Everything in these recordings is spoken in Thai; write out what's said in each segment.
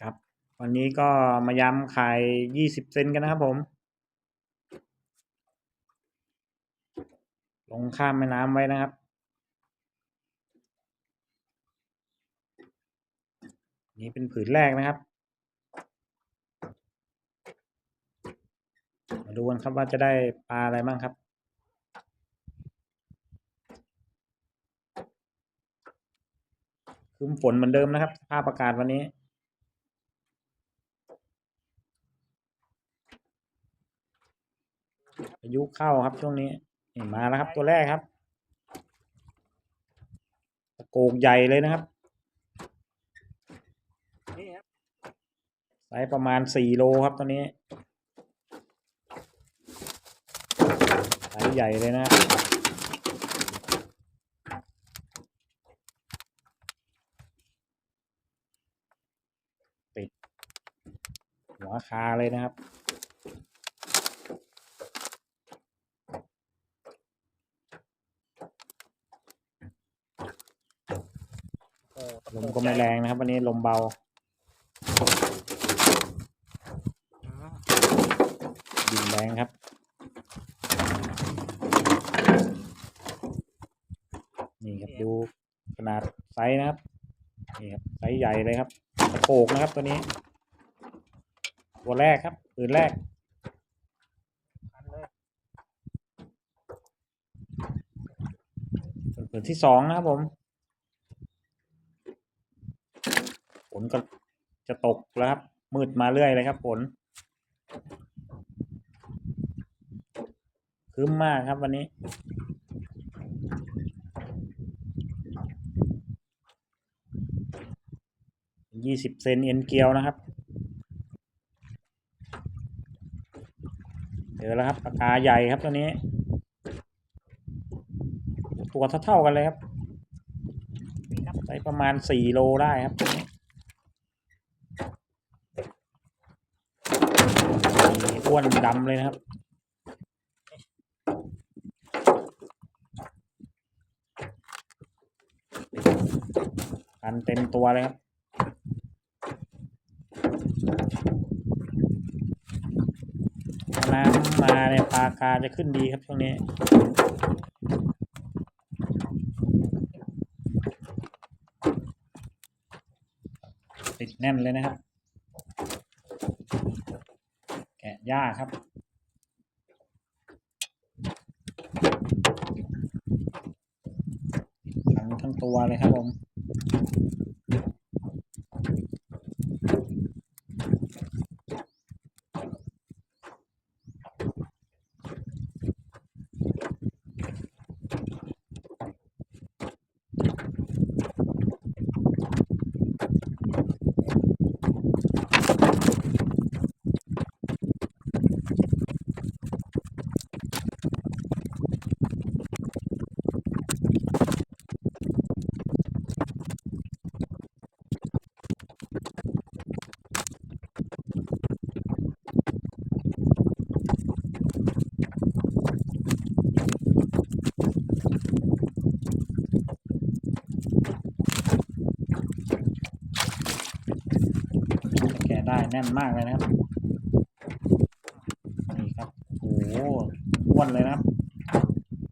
ครับ วันนี้ก็มาย้ำขายยี่สิบเซนกันนะครับผม ลงข้ามแม่น้ำไว้นะครับ นี่เป็นผืนแรกนะครับ มาดูกันครับว่าจะได้ปลาอะไรบ้างครับครึ้มฝนเหมือนเดิมนะครับสภาพอากาศวันนี้ พายุเข้าครับช่วงนี้นี่มาแล้วครับตัวแรกครับตะโกกใหญ่เลยนะครับนี่ครับไซส์ประมาณสี่โลครับตัวนี้ไซส์ใหญ่เลยนะครับติดหัวคาเลยนะครับ ลมก็ไม่แรงนะครับ วันนี้ลมเบา ดินแรงครับ นี่ครับดูขนาดไซส์นะครับ นี่ครับไซส์ใหญ่เลยครับตะโกกนะครับตัวนี้ ตัวแรกครับปืนแรกพันเลยส่วนปืนที่สองนะครับผมฝ นก็จะตกแล้วครับ มืดมาเรื่อยเลยครับฝนครึ้มมากครับวันนี้ ยี่สิบเซนเอ็นเกลียวนะครับ เจอแล้วครับปากกาใหญ่ครับตัวนี้ ตัวเท่าๆกันเลยครับนี่ครับไซส์ประมาณสี่โลได้ครับตัวนี้นี่ อ้วนดำเลยนะครับกันเต็มตัวเลยครับน้ำมาในยปลากาจะขึ้นดีครับช่วงนี้ติดแน่นเลยนะครับ หญ้าครับ ทั้งทั้งตัวเลยครับผม แกะได้แน่นมากเลยนะครับ นี่ครับโอ้โหอ้วนเลยนะครับ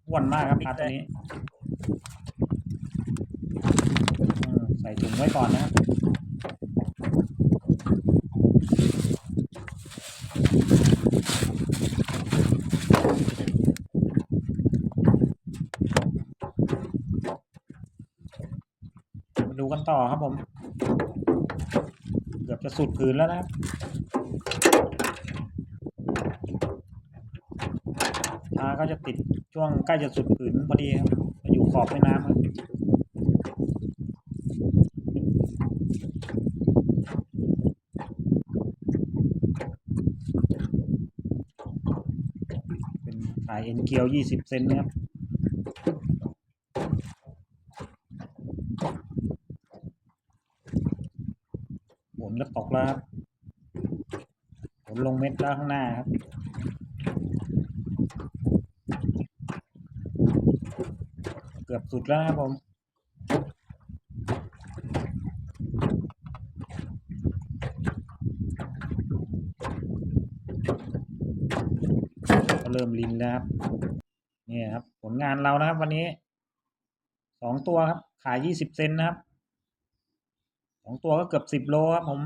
อ้วนมากครับปลาตัวนี้อืมใส่ถุงไว้ก่อนนะครับมาดูกันต่อครับผมเกือบ จะสุดพื้นแล้วนะครับปลาก็จะติดช่วงใกล้จะสุดผืนพอดีครับมาอยู่ขอบแม่น้ำครับเป็นสายเอ็นเกียวยี่สิบเซนนะครับ แล้วตกแล้วครับผมลงเม็ดแล้วข้างหน้าครับเกือบสุดแล้วครับผมเริ่มลินแล้วครับนี่ครับ ผลงานเรานะครับ วันนี้สองตัวครับ ขายยี่สิบเซนนะครับ ของตัวก็เกือบสิบโลครับผม